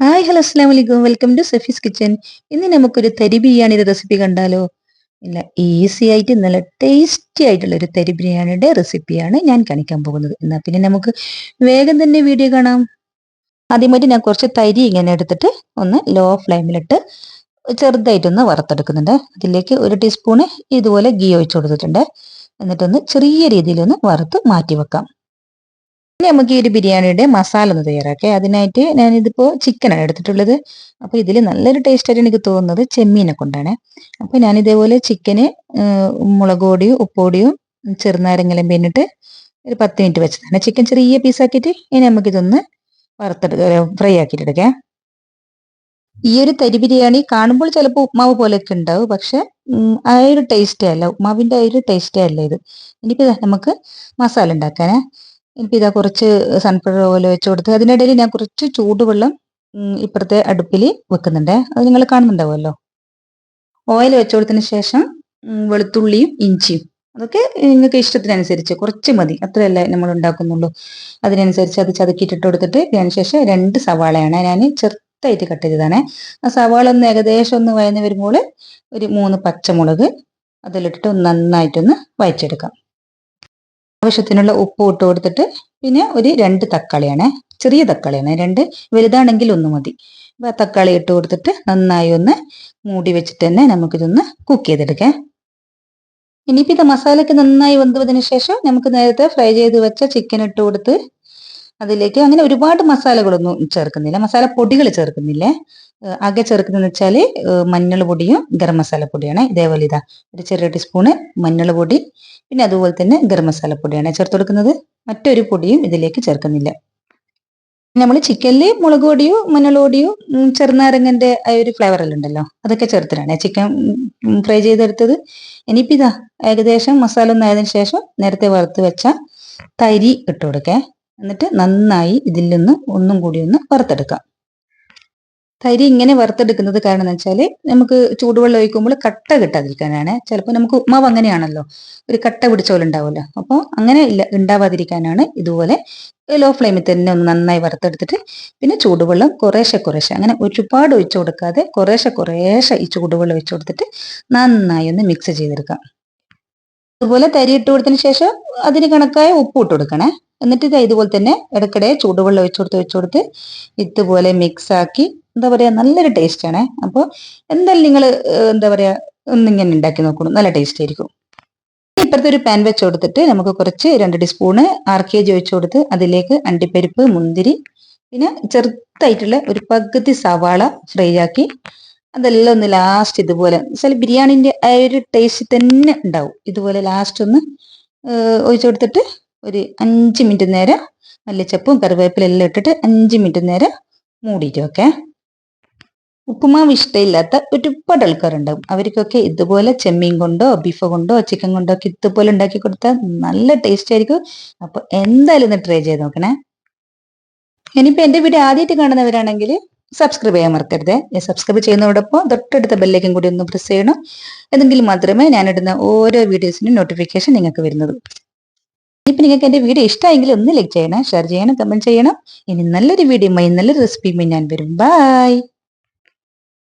Hi hello അസ്സാം വലൈക്കും welcome to സഫീസ് kitchen ഇന്ന് നമുക്കൊരു തരി ബിരിയാണിയുടെ റെസിപ്പി കണ്ടാലോ? ഇല്ല ഈസി ആയിട്ട് നല്ല ടേസ്റ്റി ആയിട്ടുള്ള ഒരു തരി ബിരിയാണിയുടെ റെസിപ്പിയാണ് ഞാൻ കാണിക്കാൻ പോകുന്നത്. എന്നാൽ പിന്നെ നമുക്ക് വേഗം തന്നെ വീഡിയോ കാണാം. ആദ്യമായിട്ട് ഞാൻ കുറച്ച് തരി ഇങ്ങനെ എടുത്തിട്ട് ഒന്ന് ലോ ഫ്ലെയിമിലിട്ട് ചെറുതായിട്ടൊന്ന് വറുത്തെടുക്കുന്നുണ്ട്. അതിലേക്ക് ഒരു ടീസ്പൂണ് ഇതുപോലെ ഗീ ഒഴിച്ചു കൊടുത്തിട്ടുണ്ട്. എന്നിട്ടൊന്ന് ചെറിയ രീതിയിലൊന്ന് വറുത്ത് മാറ്റി വെക്കാം ഇനി നമുക്ക് ഈ ഒരു ബിരിയാണിയുടെ മസാല ഒന്ന് തയ്യാറാക്കാം. അതിനായിട്ട് ഞാനിതിപ്പോൾ ചിക്കനാണ് എടുത്തിട്ടുള്ളത്. അപ്പോൾ ഇതിൽ നല്ലൊരു ടേസ്റ്റ് ആയിട്ട് എനിക്ക് തോന്നുന്നത് ചെമ്മീനെ കൊണ്ടാണ്. അപ്പോൾ ഞാൻ ഇതേപോലെ ചിക്കന് മുളക് പൊടിയും ഉപ്പൊടിയും ചെറുനാരങ്ങലും പിന്നിട്ട് ഒരു പത്ത് മിനിറ്റ് വെച്ചതാണ്. ചിക്കൻ ചെറിയ പീസാക്കിയിട്ട് ഇനി നമുക്കിതൊന്ന് വറുത്തെടുക്ക ഫ്രൈ ആക്കിയിട്ടെടുക്കാം ഈ ഒരു തരി ബിരിയാണി കാണുമ്പോൾ ചിലപ്പോൾ ഉപ്മാവ് പോലെയൊക്കെ ഉണ്ടാവും. പക്ഷെ ആ ഒരു ടേസ്റ്റേ അല്ല. ഉപ്മാവിന്റെ ആ ഒരു ടേസ്റ്റേ അല്ല ഇത്. ഇനിയിപ്പോൾ നമുക്ക് മസാല ഉണ്ടാക്കാനേ. എനിക്ക് ഇതാ കുറച്ച് സൺഫ്ലവർ ഓയിൽ വെച്ച് കൊടുത്ത് അതിനിടയിൽ ഞാൻ കുറച്ച് ചൂടുവെള്ളം ഇപ്പുറത്തെ അടുപ്പിൽ വെക്കുന്നുണ്ട്. അത് നിങ്ങൾ കാണുന്നുണ്ടാവുമല്ലോ. ഓയിൽ വെച്ച് കൊടുത്തതിന് ശേഷം വെളുത്തുള്ളിയും ഇഞ്ചിയും. അതൊക്കെ നിങ്ങൾക്ക് ഇഷ്ടത്തിനനുസരിച്ച് കുറച്ച് മതി. അത്രയല്ലേ നമ്മൾ ഉണ്ടാക്കുന്നുള്ളൂ. അതിനനുസരിച്ച് അത് ചതുക്കിയിട്ടിട്ട് കൊടുത്തിട്ട് അതിനുശേഷം രണ്ട് സവാളയാണ് ഞാൻ ചെറുതായിട്ട് കട്ട് ചെയ്തതാണ്. ആ സവാള ഒന്ന് ഏകദേശം ഒന്ന് വയന്ന് വരുമ്പോൾ ഒരു മൂന്ന് പച്ചമുളക് അതിലിട്ടിട്ട് നന്നായിട്ടൊന്ന് വയച്ചെടുക്കാം ആവശ്യത്തിനുള്ള ഉപ്പ് ഇട്ട് കൊടുത്തിട്ട് പിന്നെ ഒരു രണ്ട് തക്കാളിയാണ്. ചെറിയ തക്കാളിയാണ്. രണ്ട് വലുതാണെങ്കിൽ ഒന്ന് മതി. അപ്പൊ തക്കാളി ഇട്ട് കൊടുത്തിട്ട് നന്നായി ഒന്ന് മൂടി വെച്ചിട്ട് തന്നെ നമുക്കിതൊന്ന് കുക്ക് ചെയ്തെടുക്കാം. ഇനിയിപ്പോൾ ഇത് മസാലയ്ക്ക് നന്നായി വെന്തതിന് ശേഷം നമുക്ക് നേരത്തെ ഫ്രൈ ചെയ്ത് വെച്ച ചിക്കൻ ഇട്ട് കൊടുത്ത് അതിലേക്ക് അങ്ങനെ ഒരുപാട് മസാലകളൊന്നും ചേർക്കുന്നില്ല. മസാല പൊടികൾ ചേർക്കുന്നില്ലേ ആകെ ചേർക്കുന്നതെന്ന് വെച്ചാൽ മഞ്ഞൾ പൊടിയും ഗരം മസാല പൊടിയാണ് ഇതേപോലെ ഇതാ ഒരു ചെറിയ ടീസ്പൂണ് മഞ്ഞൾ പൊടി പിന്നെ അതുപോലെ തന്നെ ഗരം മസാല പൊടിയാണ് ചേർത്ത് കൊടുക്കുന്നത്. മറ്റൊരു പൊടിയും ഇതിലേക്ക് ചേർക്കുന്നില്ല. നമ്മൾ ചിക്കനിൽ മുളക് പൊടിയോ മഞ്ഞൾ പൊടിയോ ചെറുനാരങ്ങന്റെ ആ ഒരു ഫ്ലേവറെല്ലാം ഉണ്ടല്ലോ അതൊക്കെ ചേർത്തിട്ടാണ്. ചിക്കൻ ഫ്രൈ ചെയ്തെടുത്തത്. ഇനിയിപ്പോൾ ഇതാ ഏകദേശം മസാല ഒന്നായതിനു ശേഷം നേരത്തെ വറുത്ത് വെച്ച തരി ഇട്ട് കൊടുക്കേ. എന്നിട്ട് നന്നായി ഇതിൽ നിന്ന് ഒന്നും കൂടി ഒന്ന് വറുത്തെടുക്കാം. തരി ഇങ്ങനെ വറുത്തെടുക്കുന്നത് കാരണം എന്ന് വെച്ചാൽ നമുക്ക് ചൂടുവെള്ളം ഒഴിക്കുമ്പോൾ കട്ട കിട്ടാതിരിക്കാനാണ് ചിലപ്പോൾ നമുക്ക് ഉപ്മാവ് അങ്ങനെയാണല്ലോ. ഒരു കട്ട പിടിച്ച പോലെ ഉണ്ടാവുമല്ലോ. അപ്പോൾ അങ്ങനെ ഇല്ല ഉണ്ടാവാതിരിക്കാനാണ് ഇതുപോലെ ലോ ഫ്ലെയിമിൽ തന്നെ ഒന്ന് നന്നായി വറുത്തെടുത്തിട്ട് പിന്നെ ചൂടുവെള്ളം കുറേശ്ശെ കുറേശ്ശെ അങ്ങനെ ഒരുപാട് ഒഴിച്ചു കൊടുക്കാതെ കുറേശ്ശെ കുറേശ്ശെ ഈ ചൂടുവെള്ളം ഒഴിച്ചു കൊടുത്തിട്ട് നന്നായി ഒന്ന് മിക്സ് ചെയ്തെടുക്കാം. അതുപോലെ തരി ഇട്ട് കൊടുത്തതിന് ശേഷം അതിന് കണക്കായ ഉപ്പ് ഇട്ട് കൊടുക്കണേ. എന്നിട്ട് ഇത് ഇതുപോലെ തന്നെ ഇടയ്ക്കിടെ ചൂടുവെള്ളം ഒഴിച്ചു കൊടുത്ത് ഒഴിച്ചു കൊടുത്ത് ഇതുപോലെ മിക്സ് ആക്കി എന്താ പറയാ നല്ലൊരു ടേസ്റ്റ് ആണേ. അപ്പോൾ എന്തായാലും നിങ്ങൾ എന്താ പറയാ ഒന്നിങ്ങനെ ഉണ്ടാക്കി നോക്കണം നല്ല ടേസ്റ്റ് ആയിരിക്കും. ഇപ്പുറത്തെ ഒരു പാൻ വെച്ച് കൊടുത്തിട്ട് നമുക്ക് കുറച്ച് രണ്ട് ടീസ്പൂണ് ആർ കെ ജി ഒഴിച്ചു കൊടുത്ത് അതിലേക്ക് അണ്ടിപ്പരിപ്പ് മുന്തിരി പിന്നെ ചെറുതായിട്ടുള്ള ഒരു പകുതി സവാള ഫ്രൈ ആക്കി അതെല്ലാം ഒന്ന് ലാസ്റ്റ് ഇതുപോലെ. വെച്ചാൽ ബിരിയാണിന്റെ ആ ഒരു ടേസ്റ്റ് തന്നെ ഉണ്ടാവും. ഇതുപോലെ ലാസ്റ്റ് ഒന്ന് ഒഴിച്ചു കൊടുത്തിട്ട് ഒരു അഞ്ച് മിനിറ്റ് നേരം മല്ലിച്ചപ്പും കറിവേപ്പിലെല്ലാം ഇട്ടിട്ട് അഞ്ച് മിനിറ്റ് നേരം മൂടിയിട്ട് ഓക്കെ ഉപ്പുമാവ് ഇഷ്ടമില്ലാത്ത ഒരുപാട് ആൾക്കാരുണ്ടാവും. അവർക്കൊക്കെ ഇതുപോലെ ചെമ്മീൻ കൊണ്ടോ ബീഫ് കൊണ്ടോ ചിക്കൻ കൊണ്ടോ ഒക്കെ ഇതുപോലെ ഉണ്ടാക്കി കൊടുത്താൽ നല്ല ടേസ്റ്റ് ആയിരിക്കും. അപ്പൊ എന്തായാലും ഒന്ന് ട്രൈ ചെയ്ത് നോക്കണേ. ഇനിയിപ്പോ എന്റെ വീഡിയോ ആദ്യമായിട്ട് കാണുന്നവരാണെങ്കിൽ സബ്സ്ക്രൈബ് ചെയ്യാൻ മറക്കരുത്. സബ്സ്ക്രൈബ് ചെയ്യുന്നതോടൊപ്പം തൊട്ടടുത്ത ബെല്ലേക്കും കൂടി ഒന്ന് പ്രസ് ചെയ്യണം. എന്നെങ്കിൽ മാത്രമേ ഞാനിടുന്ന ഓരോ വീഡിയോസിനും നോട്ടിഫിക്കേഷൻ നിങ്ങൾക്ക് വരുന്നത്. ഇപ്പം നിങ്ങൾക്ക് എന്റെ വീഡിയോ ഇഷ്ടമായെങ്കിൽ ഒന്ന് ലൈക്ക് ചെയ്യണം ഷെയർ ചെയ്യണം കമന്റ് ചെയ്യണം. ഇനി നല്ലൊരു വീഡിയോ നല്ലൊരു റെസിപ്പിയുമായി ഞാൻ വരും. ബൈ